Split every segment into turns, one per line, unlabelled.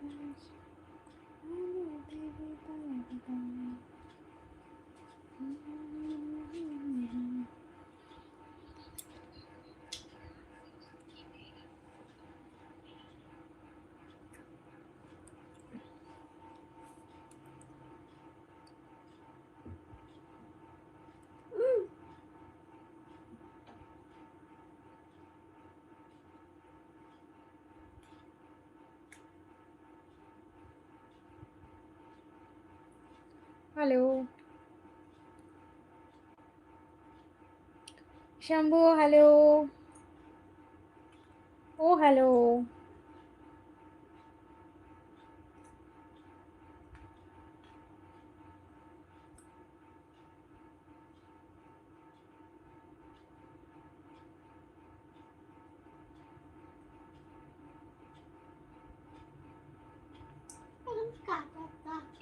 嗯 hello. Shambhu hello. ও hello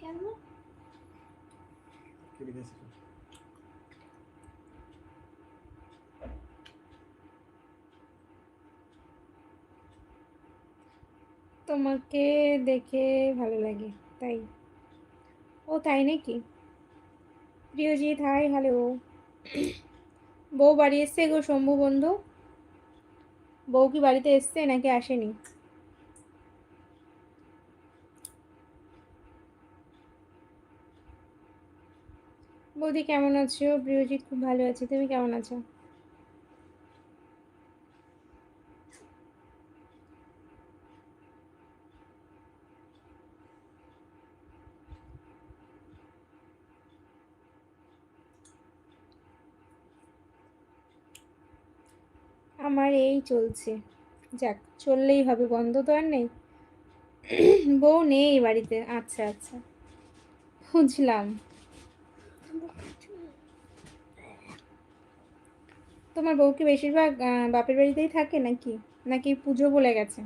কেন
তোমাকে দেখে ভালো লাগে, তাই। ও, তাই নাকি? Priyajit hi hello. বউ বাড়ি এসছে গো, শম্ভু বন্ধু। বউ কি বাড়িতে এসছে নাকি আসেনি? বৌদি কেমন আছো? প্রিয়জিৎ খুব ভালো আছি, তুমি কেমন আছো? আমার এই চলছে। যাক, চললেই হবে, বন্ধ তো আর নেই। বউ নেই বাড়িতে আচ্ছা আচ্ছা। বুঝলাম। তোমার বউ কি বেশিরভাগ বাপের বাড়িতেই থাকে নাকি? নাকি পুজো বলে গেছে?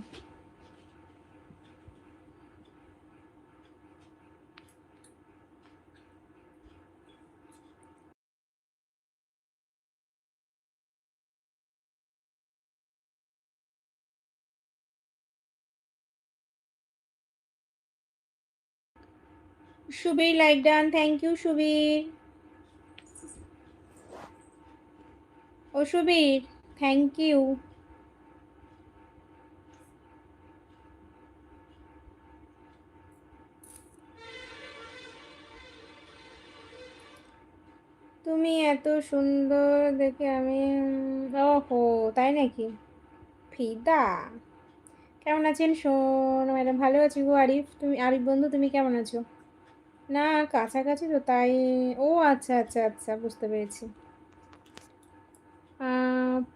Subir like done thank you Subir O Subir thank you তুমি এত সুন্দর দেখে আমি, ওহো, তাই নাকি? ফিদা, কেমন আছেন? শোন, ম্যাডাম ভালো আছি গো? আরিফ, তুমি, আরিফ বন্ধু, তুমি কেমন আছো? না, কাছাকাছি তো, তাই, ও আচ্ছা আচ্ছা আচ্ছা বুঝতে পেরেছি।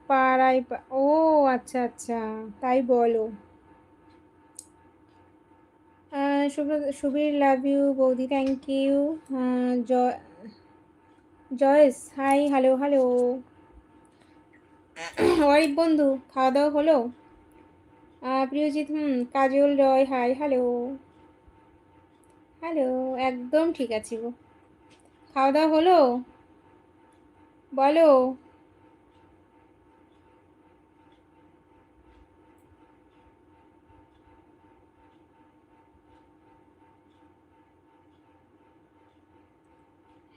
পাড়ায় পা- ও আচ্ছা আচ্ছা তাই বলো। সুবীর লাভ ইউ বৌদি thank you Joy Joyce hi hello hello Arif বন্ধু, খাওয়া দাওয়া হলো? প্রিয়জিৎ, হুম, Kajal, Roy hi hello hello একদম ঠিক আছি গো। খাওয়া দাওয়া হলো? বলো।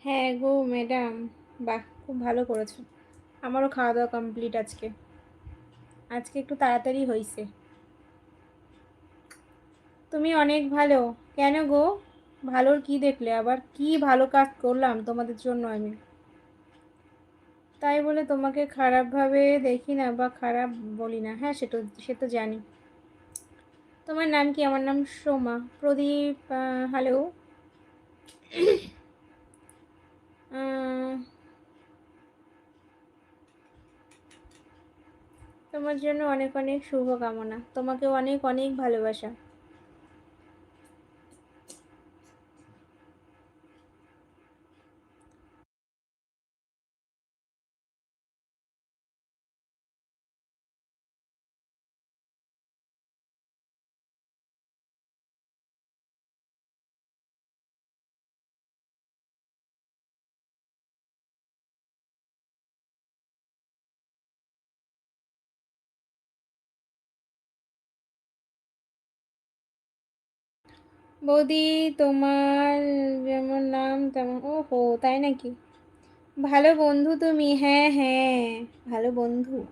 হ্যাঁ গো ম্যাডাম বাহ, খুব ভালো করেছ। আমারও খাওয়া দাওয়া কমপ্লিট আজকে। আজকে একটু তাড়াতাড়ি হয়েছে তুমি অনেক ভালো। কেন গো? ভালোর কি দেখলে? আবার কি ভালো কাজ করলাম তোমাদের জন্য আমি? তাই বলে তোমাকে খারাপভাবে দেখি না বা খারাপ বলি না। হ্যাঁ সেটা সে তো জানি। তোমার নাম কি? আমার নাম সোমা। প্রদীপ হ্যালো তোমার জন্য অনেক অনেক শুভকামনা। তোমাকে অনেক অনেক ভালোবাসা। বৌদি, তোমার যেমন নাম তেমন ও হো তাই নাকি? ভালো বন্ধু তুমি হ্যাঁ হ্যাঁ ভালো বন্ধু।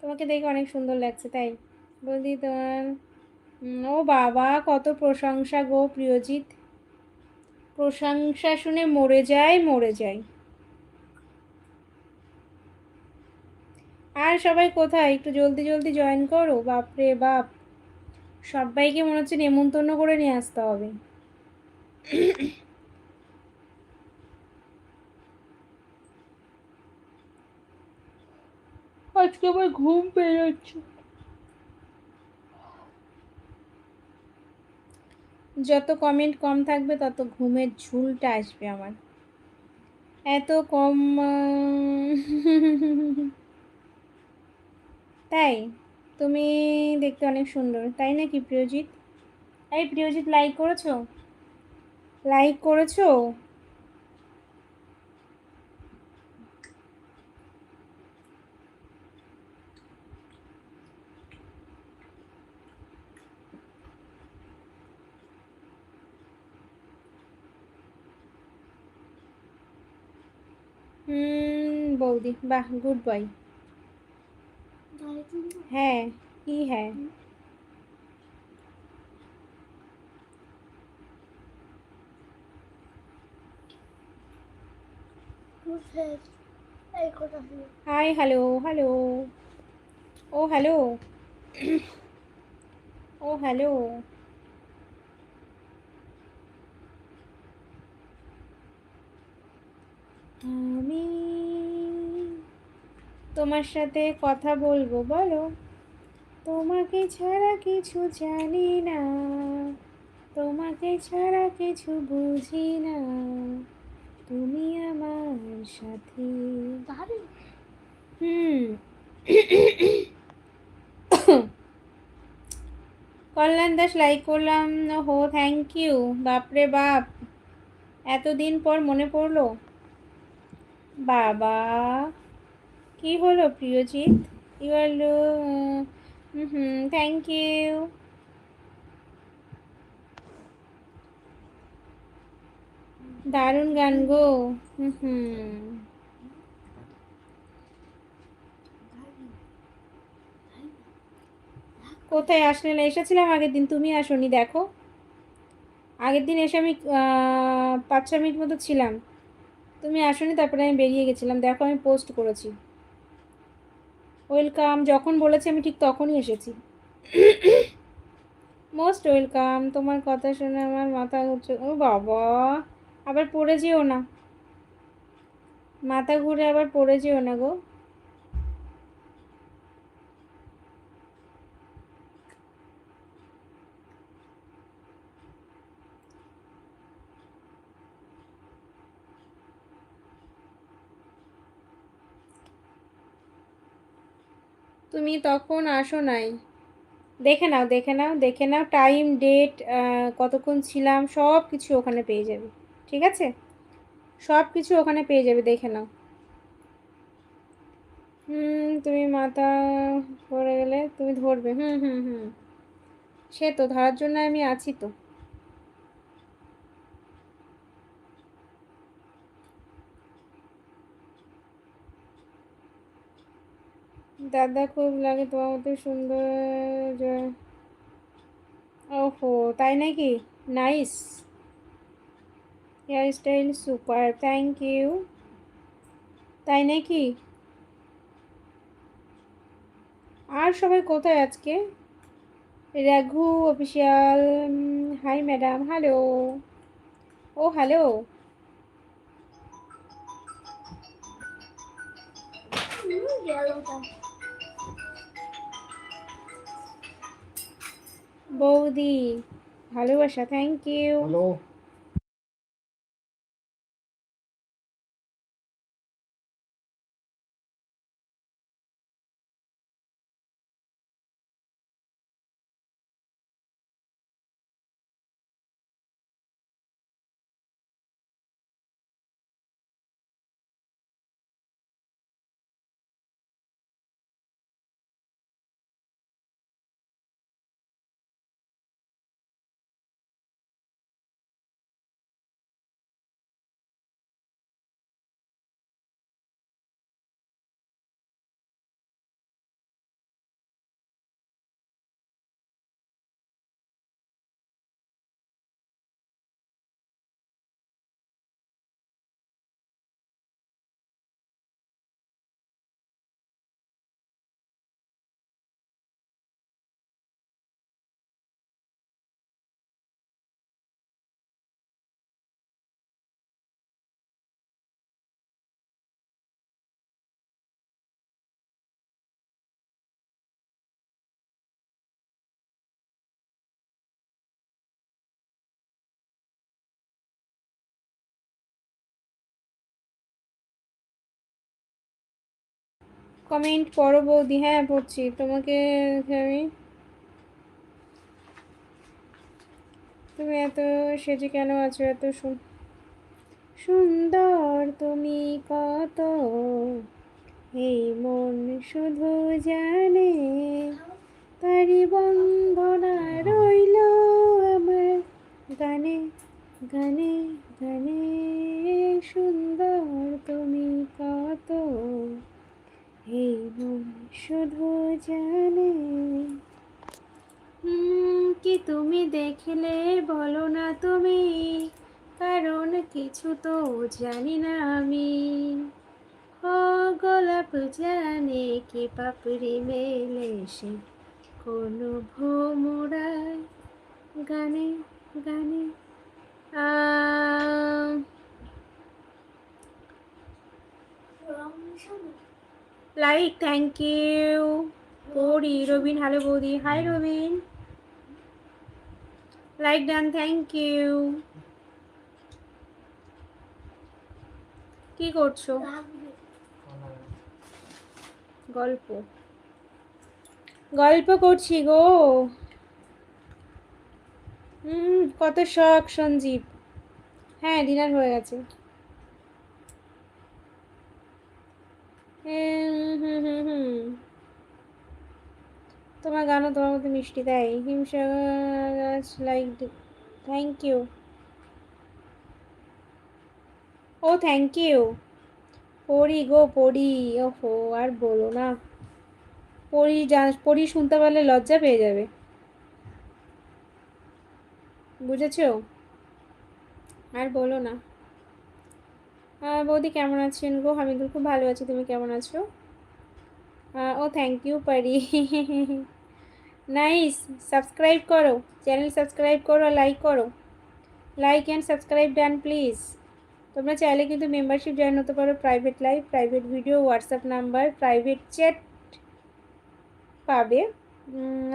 তোমাকে দেখে অনেক সুন্দর লাগছে, তাই? বৌদি, তোমার ও বাবা, কত প্রশংসা গো, প্রিয়জিৎ। প্রশংসা শুনে মরে যায় মরে যায়। আর সবাই কোথায়? একটু জলদি জলদি জয়েন করো। বাপরে বাপ। সবাইকে মনে হচ্ছে নেমন্তন্ন করে নিয়ে আসতে হবে। আজকে আমার ঘুম পেয়ে যাচ্ছে। যত কমেন্ট কম থাকবে তত ঘুমের ঝুলটা আসবে আমার। এত কম তাই? তুমি দেখতে অনেক সুন্দর, তাই নাকি প্রিয়জিৎ? এই প্রিয়জিৎ লাইক করেছ? লাইক করেছ? হুম, বৌদি, বাহ গুড বয় হ্যাঁ কি হ্যাঁ? হাই হ্যালো হ্যালো ও হ্যালো ও হ্যালো আমি তোমার সাথে কথা বলব বলো। তোমাকে ছাড়া কিছু জানি না। তোমাকে ছাড়া কিছু বুঝি না। তুমি আমার সাথে। হুম। কল্যাণ দাস লাইক করলাম। হো থ্যাংক ইউ বাপরে বাপ। এতদিন পর মনে পড়ল? বাবা। কি হলো Priyajit? You are hmm thank you দারুণ গান গো হুম। কোথায় আসলে না? এসেছিলাম আগের দিন, তুমি আসনি, দেখো। আগের দিন এসে আমি পাঁচ ছ মিনিট মতো ছিলাম। তুমি আসনি, তারপরে আমি বেরিয়ে গেছিলাম। দেখো, আমি পোস্ট করেছি। ওয়েলকাম, যখন বলেছি আমি ঠিক তখনই এসেছি। মোস্ট ওয়েলকাম, তোমার কথা শুনে আমার মাথা ঘুরছে। ও বাবা, আবার পড়ে যেও না। মাথা ঘুরে আবার পড়ে যেও না গো। তুমি তখন আসো নাই। দেখে নাও দেখে নাও দেখে নাও টাইম ডেট কতক্ষণ ছিলাম সব কিছু ওখানে পেয়ে যাবে, ঠিক আছে? সব কিছু ওখানে পেয়ে যাবে, দেখে নাও। হুম, তুমি মাথা পড়ে গেলে তুমি ধরবে। হুম হুম হুম। সে তো, ধরার জন্য আমি আছি তো। দাদা, খুব লাগে তোমার মতো সুন্দর। ওহো, তাই নাকি? Nice hair style super thank you তাই নাকি? আর সবাই কোথায় আজকে? Raghu official hi madam hello ও হ্যালো বৌদি ভালোবাসা থ্যাংক ইউ
হ্যালো
কমেন্ট পড়ো বৌদি। হ্যাঁ পড়ছি। তোমাকে আমি তুমি এত সেজে কেন আছো? এত সুন- সুন্দর তুমি কত। এই মন শুধু জানে তারি বন্ধনা রইল আমার গানে গানে গানে। সুন্দর তুমি কত। এই মন শুধু জানে। কি তুমি দেখলে বলো না তুমি? কারণ কিছু তো জানি না আমি। ও গোলাপ জানে কি পাপড়ি মেলে সে? কোনো ভোমরায় গানে গানে আহ, লাইক থ্যাংক ইউ বৌদি রবিন হ্যালো বৌদি hi Robin like done thank you কি করছ? গল্প। গল্প করছি গো। হুম, কত শখ, সঞ্জীব। হ্যাঁ ডিনার হয়ে গেছে হুম হুম হুম হুম তোমার গানও তোমার মতো মিষ্টি দেয় হিমসা like thank you O thank you পড়ি গো, পড়ি, ওহো, আর বলো না। পড়ি পড়ি শুনতে পারলে লজ্জা পেয়ে যাবে। বুঝেছ? আর বলো না। বৌদি কেমন আছেন গো? হামিদুল খুব ভালো আছি। তুমি কেমন আছো? ও thank you Pari. Nice subscribe করো। চ্যানেল সাবস্ক্রাইব করো লাইক করো। Like and subscribe done please তোমরা চাইলে কিন্তু মেম্বারশিপ জয়েন হতে পারো private live private video WhatsApp number private chat পাবে।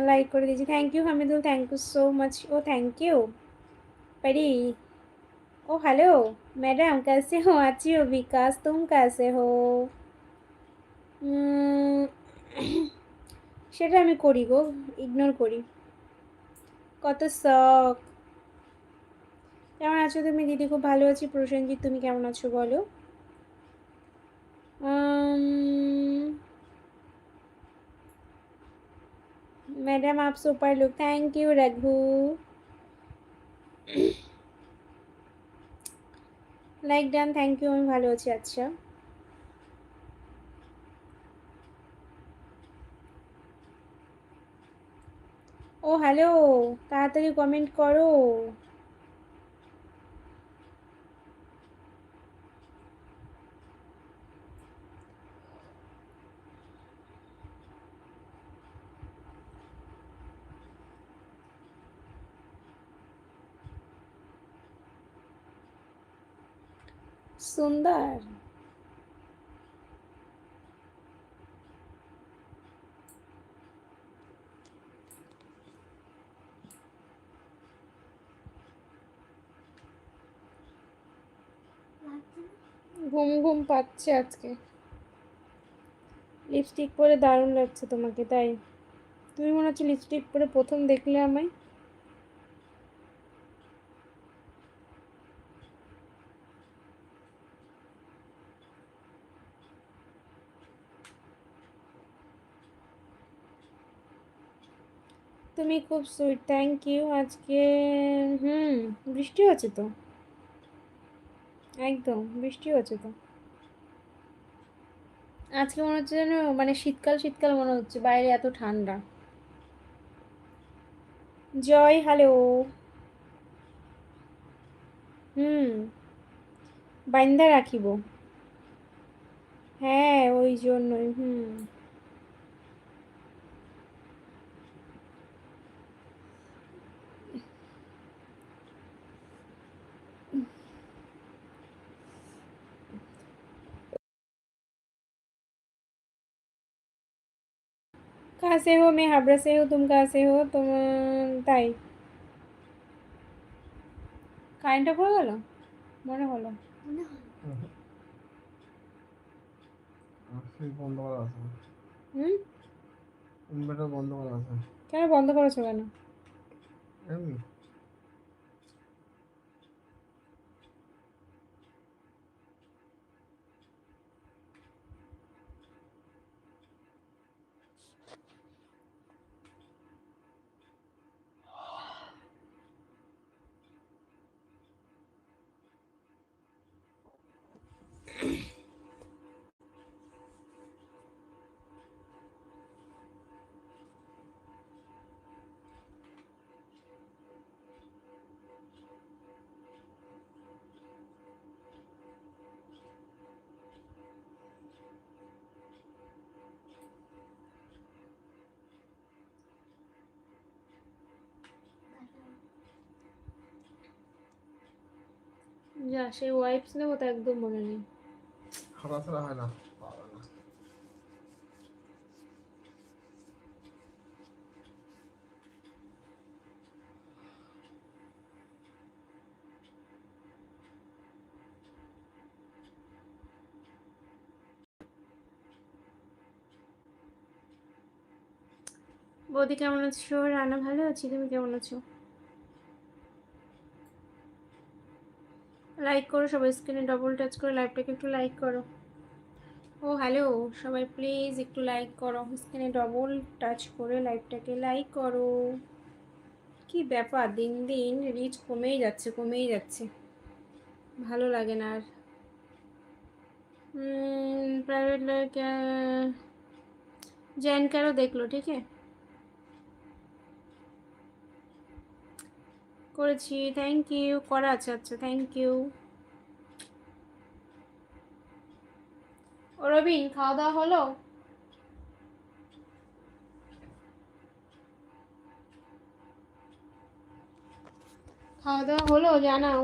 লাইক করে দিয়েছি। Thank you Hamidul. Thank you so much O thank you Pari. O hello madam कैसे हो अच्छी हो विकास तुम कैसे हो উম, সেটা আমি করি গো ইগনোর করি কত শখ কেমন আছো তুমি দিদি খুব ভালো আছি প্রসেনজিৎ তুমি কেমন আছো বলো मैडम आप super look thank you Raghu like done thank you আমি ভালো আছি আচ্ছা। ও হ্যালো তাড়াতাড়ি কমেন্ট করো। সুন্দর। ঘুম ঘুম পাচ্ছে আজকে। লিপস্টিক পরে দারুণ লাগছে তোমাকে, তাই। তুমি মনে হচ্ছে লিপস্টিক পরে প্রথম দেখলে আমায়। তুমি খুব সুইট থ্যাংক ইউ আজকে, হুম, বৃষ্টি হচ্ছে তো? একদম, বৃষ্টি হচ্ছে তো। আজকে মনে হচ্ছে যেন মানে শীতকাল শীতকাল মনে হচ্ছে, বাইরে এত ঠান্ডা। জয় হ্যালো হুম, বাইন্দা রাখিব। হ্যাঁ ওই জন্যই, হুম। कहाँ से हो मैं हावड़ा से हूँ तुम कहाँ से हो तुम তাই কারেন্টটা পড়ে গেল মনে হলো
সুইচ বন্ধ করা আছে
হুম
ইনভার্টার বন্ধ করা আছে
কেন বন্ধ করেছো কেন
এমনি
যা সেই ওয়াইপস নেব তো একদম মনে নেই।
হারা ছাড়া হয় না।
বৌদি কেমন আছো? রান্না ভালো আছি? তুমি কেমন আছো? লাইক করো, সবাই স্ক্রিনে ডবল টাচ করে লাইভটাকে একটু লাইক করো। ও হ্যালো সবাই প্লিজ একটু লাইক করো। স্ক্রিনে ডবল টাচ করে লাইভটাকে লাইক করো। কি ব্যাপার? দিন দিন রিচ কমেই যাচ্ছে কমেই যাচ্ছে। ভালো লাগে না আর। প্রাইভেট জেন কারও দেখল ঠিক আছে করেছি। থ্যাংক ইউ করা আছে আচ্ছা থ্যাংক ইউ রবিন, খাওয়া দাওয়া হলো? খাওয়া দাওয়া হলো? জানাও।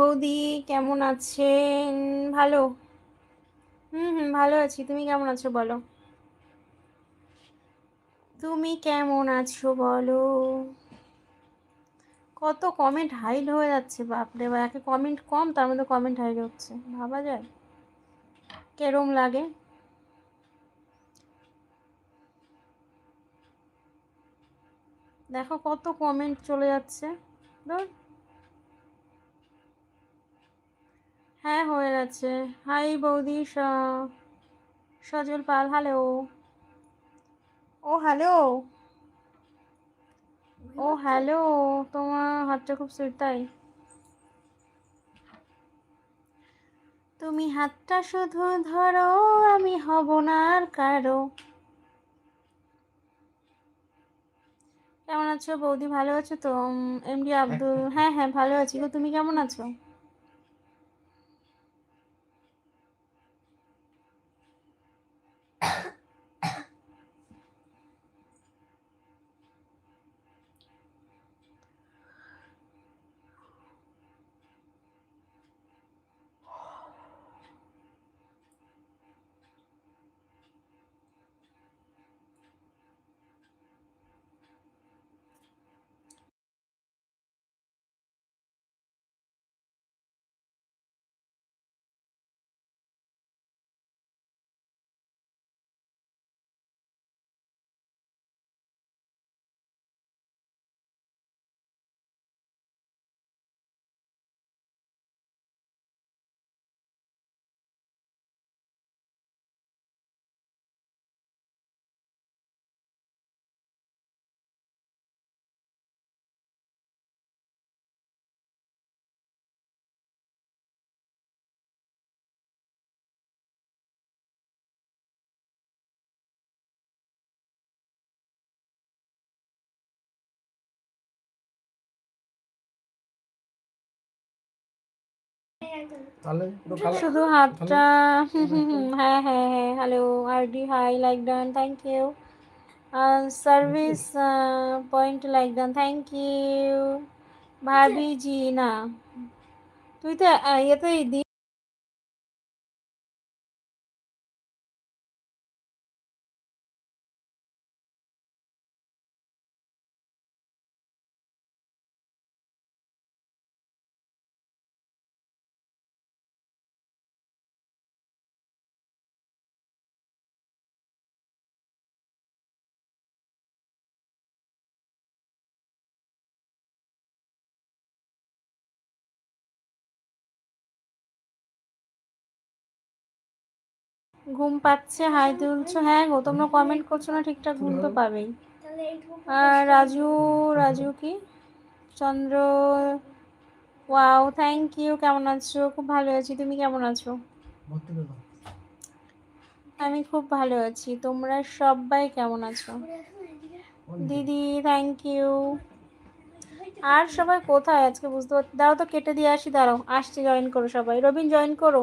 বৌদি, কেমন আছেন? ভালো? হুম হুম, ভালো আছি। তুমি কেমন আছো বলো? তুমি কেমন আছো বলো? কত কমেন্ট হাইড হয়ে যাচ্ছে, বাপরে বা একে কমেন্ট কম, তার মধ্যে কমেন্ট হাইড হচ্ছে। ভাবা যায়? কেরম লাগে? দেখো কত কমেন্ট চলে যাচ্ছে। ধর। হ্যাঁ হয়ে গেছে। হাই বৌদি স- সজল পাল হ্যালো ও হ্যালো ও হ্যালো তোমার হাতটা খুব সুইট তাই? তুমি হাতটা শুধু ধরো আমি হব না আর কারও। কেমন আছো বৌদি? ভালো আছো তো? এমডি আব্দুল। হ্যাঁ হ্যাঁ ভালো আছি। গো তুমি কেমন আছো?
তাহলে পুরো কালো
শুধু হাতটা হুম হুম হুম, হ্যাঁ হ্যাঁ হ্যাঁ hello RD hi like done thank you service point like done thank you ভাবি জি না তুই তো আহ, ইয়েতেই দি ঘুম পাচ্ছে, হাই তুলছো। হ্যাঁ গো, তোমরা কমেন্ট করছ না, ঠিকঠাক ঘুম তো পাবেই। রাজু রাজু কি? চন্দ্র, ওয়াও থ্যাংক ইউ কেমন আছো? খুব ভালো আছি, তুমি কেমন আছো। আমি খুব ভালো আছি, তোমরা সবাই কেমন আছো? দিদি থ্যাংক ইউ আর সবাই কোথায় আজকে? বুঝতে পারছি দাও তো, কেটে দিয়ে আসি, দাঁড়াও, আসছি জয়েন করো সবাই। রবিন জয়েন করো।